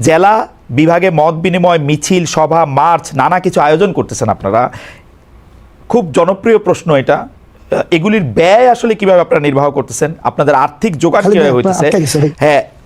জেলা বিভাগে মত বিনিময় মিছিল সভা মার্চ নানা কিছু আয়োজন করতেছেন আপনারা। খুব জনপ্রিয় প্রশ্ন এটা। এগুলির ব্যয় আসলে কীভাবে আপনারা নির্বাহ করতেছেন? আপনাদের আর্থিক যোগান কীভাবে হইতেছে। হ্যাঁ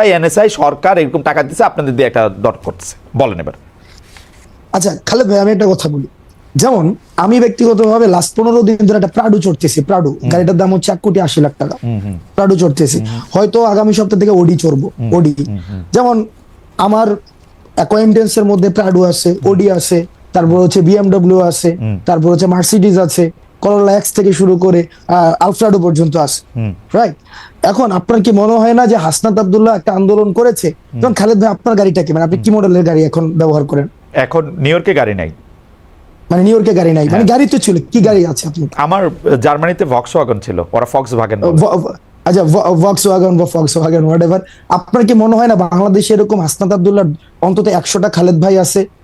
ডিজিএফআই এনএসআই সরকার এরকম টাকা দিচ্ছে আপনাদের দিয়ে একটা দর করতেছে। বলেন এবার। আচ্ছা খালেদ ভাই আমি একটা কথা বলি। যেমন আমি ব্যক্তিগতভাবে লাস্ট পনেরো দিন ধরে একটা প্রাডু চড়তেছি প্রাডু গাড়িটার দাম হচ্ছে এক কোটি আশি লাখ টাকা। প্রাডু চড়তেছি। হয়তো আগামী সপ্তাহ থেকে ওডি চড়বো ওডি যেমন আমার অ্যাকোয়েন্টেন্স এর মধ্যে প্রাডু আছে ওডি আছে তারপর হচ্ছে বিএমডব্লিউ আছে তারপর হচ্ছে মার্সিডিজ আছে করোলা এক্স থেকে শুরু করে আলফ্রাডো পর্যন্ত আছে রাইট এখন আপনার কি মনে হয় না যে হাসনাত আব্দুল্লাহ একটা আন্দোলন করেছে? যেমন খালেদ ভাই আপনার গাড়িটা কি মানে আপনি কি মডেলের গাড়ি এখন ব্যবহার করেন? এখন নিউ ইয়র্কে গাড়ি নাই। মানে নিউ ইয়র্কে গাড়ি নাই মানে গাড়ি তো ছিল কি গাড়ি আছে আপনি আমার জার্মানিতে ভক্স ওয়াগন ছিল ওরা ফক্স ভাগেন আচ্ছা ভক্স ওয়াগন বা ফক্স ওয়াগন হোয়াট এভার আপনার কি মনে হয় না বাংলাদেশে এরকম হাসনাত আব্দুল্লাহ অন্তত একশোটা খালেদ ভাই আছে?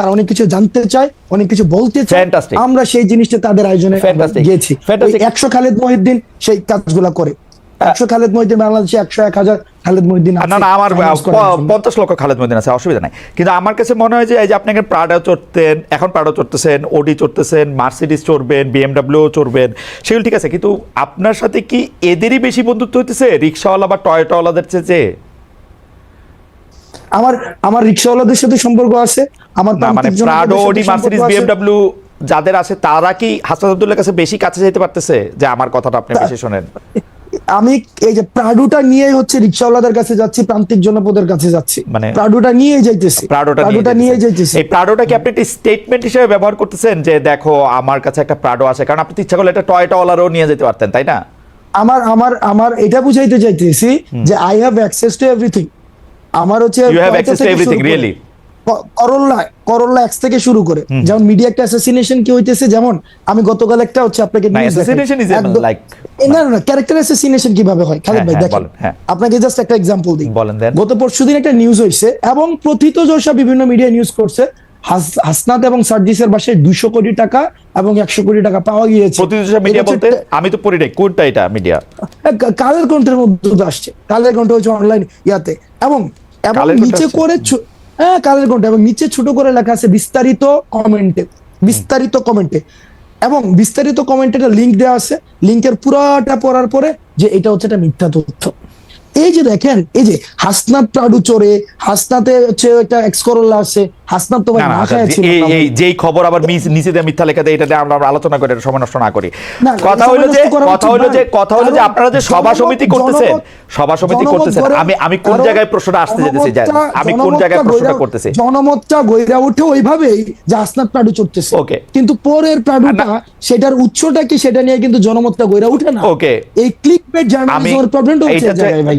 তারা অনেক কিছু জানতে চায় অনেক কিছু বলতে চায়। আমরা সেই জিনিসটা তাদের আয়োজনে গিয়েছি। একশো খালেদ মহিউদ্দিন সেই কাজগুলা করে। একশো খালেদ মহিউদ্দিন বাংলাদেশে একশো এক হাজার খালেদ মহিউদ্দিন না না আমার finance করার প- জন্য। পঞ্চাশ লক্ষ খালেদ মদিন আছে অসুবিধা নাই। কিন্তু আমার কাছে মনে হয় যে এই যে আপনি এখন প্রাডা চড়তেন এখন প্রাডা চড়তেছেন ওডি চড়তেছেন মার্সিডিস চড়বেন বিএমডাব্লিউ চড়বেন সেগুলো ঠিক আছে। কিন্তু আপনার সাথে কি এদেরই বেশি বন্ধুত্ব হইতেছে? রিক্সাওয়ালা বা টয়টাওয়ালাদের চেয়ে? আমার আমার রিক্সাওয়ালাদের সাথে সম্পর্ক আছে আমার মানে প্রাডো আছে। যাদের আছে তারা কি হাসান আব্দুল্লাহ কাছে বেশি কাছে যেতে পারতেছে? যে আমার কথাটা আপনি বেশি শোনেন। আমি এই যে প্রাডুটা নিয়ে হচ্ছে রিক্সাওয়ালাদের কাছে যাচ্ছি প্রান্তিক জনপদের কাছে যাচ্ছি। মানে প্রাডুটা নিয়ে যাইতেছি। প্রাডোটা নিয়ে যাইতেছি। এই প্রাডোটা কি আপনি একটা স্টেটমেন্ট হিসেবে ব্যবহার করতেছেন যে দেখো আমার কাছে একটা প্রাডো আছে? কারণ আপনি ইচ্ছা করলে একটা টয়টা টয়টাওয়ালারও নিয়ে যেতে পারতেন তাই না? আমার আমার আমার এটা বুঝাইতে চাইতেছি যে I have access to everything আমার হচ্ছে you have access to everything really Corolla Corolla X থেকে শুরু করে। যেমন মিডিয়া একটা অ্যাসাসিনেশন কি হইতেছে? যেমন আমি গতকাল একটা হচ্ছে আপনাকে এ, না না ক্যারেক্টার অ্যাসাসিনেশন কীভাবে হয়? খালেদ হ্যাঁ, ভাই হ্যাঁ, দেখেন। হ্যাঁ। আপনাকে জাস্ট একটা এক্সাম্পল দিই। বলেন দেন। গত পরশুদিন একটা নিউজ হইছে এবং প্রথিত যশা বিভিন্ন মিডিয়া নিউজ করছে। হাসনাত এবং সার্জিসের বাসায় দুশো কোটি টাকা এবং একশো কোটি টাকা পাওয়া গিয়েছে। আমি তো পড়ি নাই কোনটা এটা মিডিয়া কালের কণ্ঠের মধ্যে আসছে। কালের কণ্ঠ হচ্ছে অনলাইন ইয়াতে। এবং এবং নিচে করে হ্যাঁ কালের কণ্ঠ। এবং নিচে ছোট করে লেখা আছে বিস্তারিত কমেন্টে। বিস্তারিত কমেন্টে। এবং বিস্তারিত কমেন্টে একটা লিঙ্ক দেওয়া আছে। লিঙ্কের পুরাটা পড়ার পরে যে এটা হচ্ছে একটা মিথ্যা তথ্য। এই যে দেখেন এই যে হাসনাত প্রাডু চোরে হাসনাতে হচ্ছে একটা এক্স করোলা আছে হাসনাত তো ভাই না খায় ছিল এই এই যেই খবর আবার নিচে দিয়ে মিথ্যা লেখা দেয় এটা দিয়ে আমরা আলোচনা করে এটা সময় নষ্ট না করি। কথা হলো যে কথা হলো যে কথা হলো যে আপনারা যে সভা সমিতি করতেছেন সভা সমিতি করতেছেন আমি আমি কোন জায়গায় প্রশ্নটা আসতে যেতেছি জানেন? আমি কোন জায়গায় প্রশ্নটা করতেছি? জনমতটা গইরা উঠে ওইভাবেই যে আসনাত প্রাডু চড়তেছে। Okay. কিন্তু পরের প্রাডুটা সেটার উৎসটা কি সেটা নিয়ে কিন্তু জনমতটা গইরা উঠে না। ওকে। এই ক্লিক বেট আমি জার্নালিজমের প্রবলেমটা হচ্ছে জায়গায় ভাই।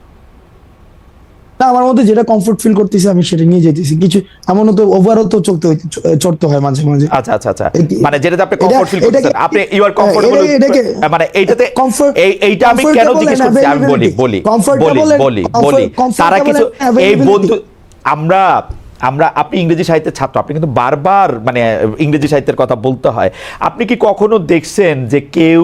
না আমার মধ্যে যেটা কমফোর্ট ফিল করতেছি আমি সেটা নিয়ে যেতেছি কিছু এমনও তো ওভারও তো চলতে চড়তে হয় মাঝে মাঝে। আচ্ছা আচ্ছা আচ্ছা। মানে যেটাতে আপনি কমফোর্ট ফিল করতেছেন। আপনি ইউ আর কমফোর্টেবল মানে এইটাতে এই এইটা আমি কেন জিজ্ঞেস করছি? আমি বলি বলি বলি বলি বলি। তারা কিছু এই বন্ধু আমরা আমরা আপনি ইংরেজি সাহিত্যের ছাত্র আপনি কিন্তু বারবার মানে ইংরেজি সাহিত্যের কথা বলতে হয়। আপনি কি কখনো দেখছেন যে কেউ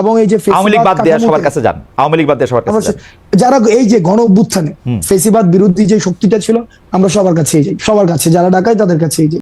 এবং এই যে আওয়ামী লীগ বাদ দিয়ে সবার কাছে যান। আওয়ামী লীগ বাদ দিয়ে সবার কাছে যারা এই যে গণ অভ্যুত্থানে ফেসিবাদ বিরোধী যে শক্তিটা ছিল আমরা সবার কাছেই যাই। সবার কাছে যারা ডাকায় তাদের কাছেই যাই।